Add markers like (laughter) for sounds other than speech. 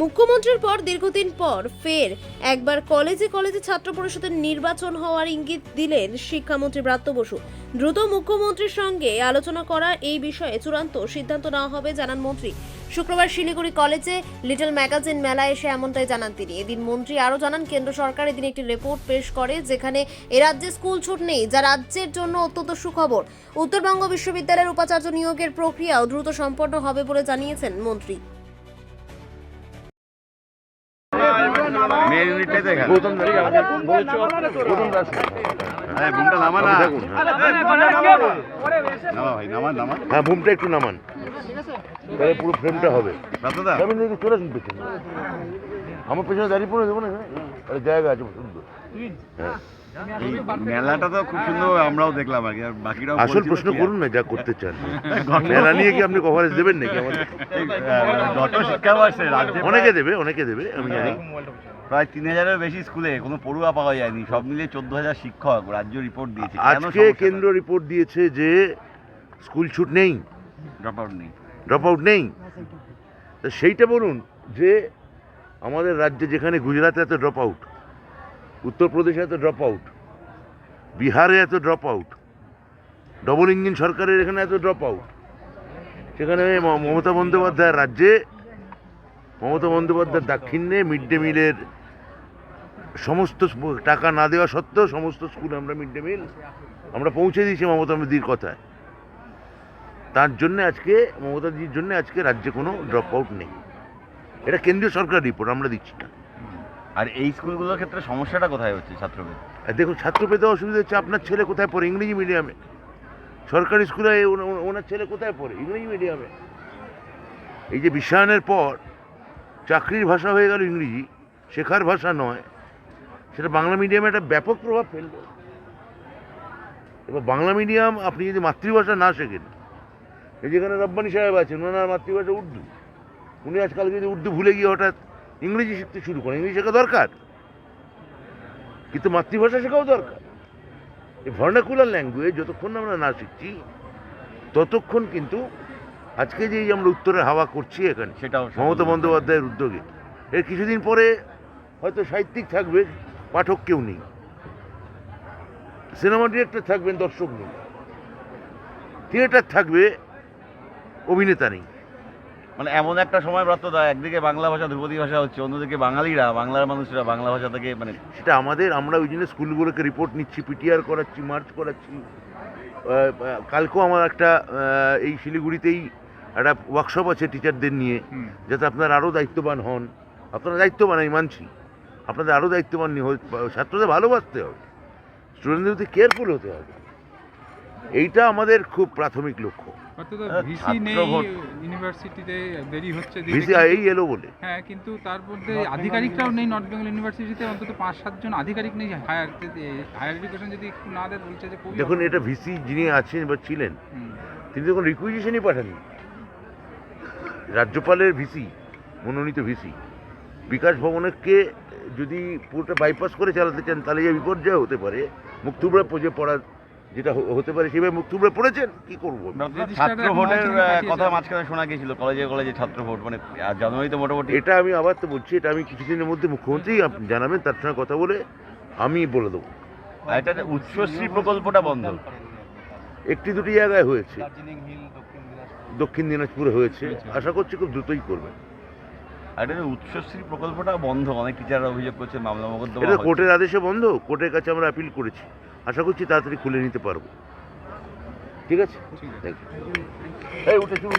মুখ্যমন্ত্রীর পর দীর্ঘদিন পর ফের একবার কলেজে কলেজে ছাত্র পরিষদের নির্বাচন হওয়ার ইঙ্গিত দিলেন শিক্ষামন্ত্রী ব্রাত্য বসু। দ্রুত মুখ্যমন্ত্রীর সঙ্গে আলোচনা করা এই বিষয়ে চূড়ান্ত সিদ্ধান্ত নেওয়া হবে জানান মন্ত্রী। শুক্রবার শিলিগুড়ি কলেজে লিটল ম্যাগাজিন মেলায় এসে এমনটাই জানান তিনি। এদিন মন্ত্রী আরও জানান, কেন্দ্র সরকার এদিন একটি রিপোর্ট পেশ করে যেখানে এ রাজ্যে স্কুল ছুট নেই, যা রাজ্যের জন্য অত্যন্ত সুখবর। উত্তরবঙ্গ বিশ্ববিদ্যালয়ের উপাচার্য নিয়োগের প্রক্রিয়াও দ্রুত সম্পন্ন হবে বলে জানিয়েছেন মন্ত্রী। মেন ইউনিটটাই দেখা। গৌতম দাঁড়িয়ে আমাদের বলেছ গৌতম দাস হ্যাঁ বুমটা নামা না নামা ভাই নামা নামা হ্যাঁ বুমটা একটু নামান। তাহলে পুরো ফ্রেমটা হবে। দাদা। চলে আসুন পেছনে। আমার পেছনে দাঁড়িয়ে পড়ে দেবো না? জায়গা আছে সুন্দর হ্যাঁ। মেলাটা তো খুব সুন্দর আমরাও দেখলাম আর কি আর বাকিরাও আসল প্রশ্ন করুন না যা করতে চান। (laughs) মেলা নিয়ে কি আপনি কভারেজ দেবেন নাকি আমাদের? এই, শিক্ষাবর্ষে অনেকে দেবে অনেকে দেবে আমি জানি। প্রায় তিন হাজারের বেশি স্কুলে কোনো পড়ুয়া পাওয়া যায়নি। সব মিলিয়ে চোদ্দ হাজার শিক্ষক রাজ্য রিপোর্ট দিয়েছে। আজকে কেন্দ্র রিপোর্ট দিয়েছে যে স্কুল ছুট নেই। ড্রপ আউট নেই। ড্রপ আউট নেই। তা সেইটা বলুন যে আমাদের রাজ্যে যেখানে গুজরাটে এত ড্রপ আউট উত্তরপ্রদেশে এত ড্রপ আউট বিহারে এত ড্রপ আউট ডবল ইঞ্জিন সরকারের এখানে এত ড্রপ আউট সেখানে মমতা বন্দ্যোপাধ্যায়ের রাজ্যে মমতা বন্দ্যোপাধ্যায়ের দাক্ষিণ্যে মিড ডে মিলের সমস্ত টাকা না দেওয়া সত্ত্বেও সমস্ত স্কুলে আমরা মিড ডে মিল আমরা পৌঁছে দিয়েছি মমতা মোদির কথায়। তার জন্য আজকে মমতাজির জন্য আজকে রাজ্যে কোনো ড্রপ আউট নেই। এটা কেন্দ্রীয় সরকার রিপোর্ট আমরা দিচ্ছি না। আর এই স্কুলগুলোর ক্ষেত্রে সমস্যাটা কোথায় হচ্ছে ছাত্রদের? দেখুন ছাত্র পেতে অসুবিধা হচ্ছে আপনার ছেলে কোথায় পড়ে? ইংরেজি মিডিয়ামে সরকারি স্কুলে ওনা- ওনা- ওনার ছেলে কোথায় পড়ে? ইংরেজি মিডিয়ামে এই যে বিশ্বায়নের পর চাকরির ভাষা হয়ে গেল ইংরেজি শেখার ভাষা নয় সেটা বাংলা মিডিয়ামে একটা ব্যাপক প্রভাব ফেলবে। এবার বাংলা মিডিয়াম আপনি যদি মাতৃভাষা না শেখেন এই যেখানে রব্বানি সাহেব আছেন ওনার মাতৃভাষা উর্দু। উনি আজকাল যদি উর্দু ভুলে গিয়ে হঠাৎ ইংরেজি শিখতে শুরু করেন ইংরেজি শেখা দরকার? কিন্তু মাতৃভাষা শেখাও দরকার। এই ভার্নাকুলার ল্যাঙ্গুয়েজ যতক্ষণ না আমরা না শিখছি ততক্ষণ কিন্তু আজকে যে আমরা উত্তরের হাওয়া করছি এখানে সেটাও মমতা বন্দ্যোপাধ্যায়ের উদ্যোগে এর কিছুদিন পরে হয়তো সাহিত্যিক থাকবে পাঠক কেউ নেই। সিনেমা ডিরেক্টর থাকবেন দর্শক নেই। থিয়েটার থাকবে অভিনেতা নেই। মানে এমন একটা সময় প্রাপ্ত দা একদিকে বাংলা ভাষা ধ্রুপদী ভাষা হচ্ছে অন্যদিকে বাঙালিরা বাংলার মানুষরা বাংলা ভাষা থেকে মানে সেটা আমাদের আমরা ওই জন্য স্কুলগুলোকে রিপোর্ট নিচ্ছি পিটিআর করাচ্ছি মার্চ করাচ্ছি। কালকেও আমার একটা এই শিলিগুড়িতেই একটা ওয়ার্কশপ আছে টিচারদের নিয়ে যাতে আপনারা আরও দায়িত্ববান হন। আপনারা দায়িত্ববান আমি মানছি। আপনাদের আরও দায়িত্ববান ছাত্রদের ভালোবাসতে হবে। স্টুডেন্টদের প্রতি কেয়ারফুল হতে হবে। এইটা আমাদের খুব প্রাথমিক লক্ষ্য। হ্যাঁ। ইউনিভার্সিটিতে দেরি হচ্ছে ভিসি এই এলো বলে। হ্যাঁ কিন্তু তার মধ্যে আধিকারিকরাও নেই নর্থ বেঙ্গল ইউনিভার্সিটিতে অন্তত পাঁচ সাতজন আধিকারিক নেই হায়ার হায়ার এডুকেশন যদি একটু না দেয় বলছে যে খুবই দেখুন এটা ভিসি যিনি আছেন বা ছিলেন তিনি কোনো রিকুইজিশনই পাঠাননি রাজ্যপালের ভিসি মনোনীত ভিসি বিকাশ ভবনকে যদি পুরোটা বাইপাস করে চালাতে চান তাহলে যে বিপর্যয় হতে পারে। মুক্তুবরা যে পড়া যেটা হতে পারে সেভাবে মুক্তুবরা পড়েছেন? কি করব? ছাত্র ভোটের। কথা মাঝখানে শোনা গিয়েছিল কলেজে কলেজে ছাত্র ভোট মানে জানুয়ারিতে মোটামুটি এটা আমি আবার তো বলছি এটা আমি কিছুদিনের মধ্যে মুখ্যমন্ত্রী জানাবেন তার সঙ্গে কথা বলে আমি বলে দেবো। আর এটা যে উচ্চশ্রী প্রকল্পটা বন্ধ। একটি দুটি জায়গায় হয়েছে। দক্ষিণ দিনাজপুরে। হয়েছে। আশা করছি খুব দ্রুতই করবেন। আর এটা উৎসশ্রী প্রকল্পটা বন্ধ অনেক টিচাররা অভিযোগ করছে মামলা মোকদ্দমা এটা কোর্টের আদেশে বন্ধ কোর্টের কাছে আমরা আপিল করেছি। আশা করছি তাড়াতাড়ি খুলে নিতে পারব। ঠিক আছে? এই উঠে শুরু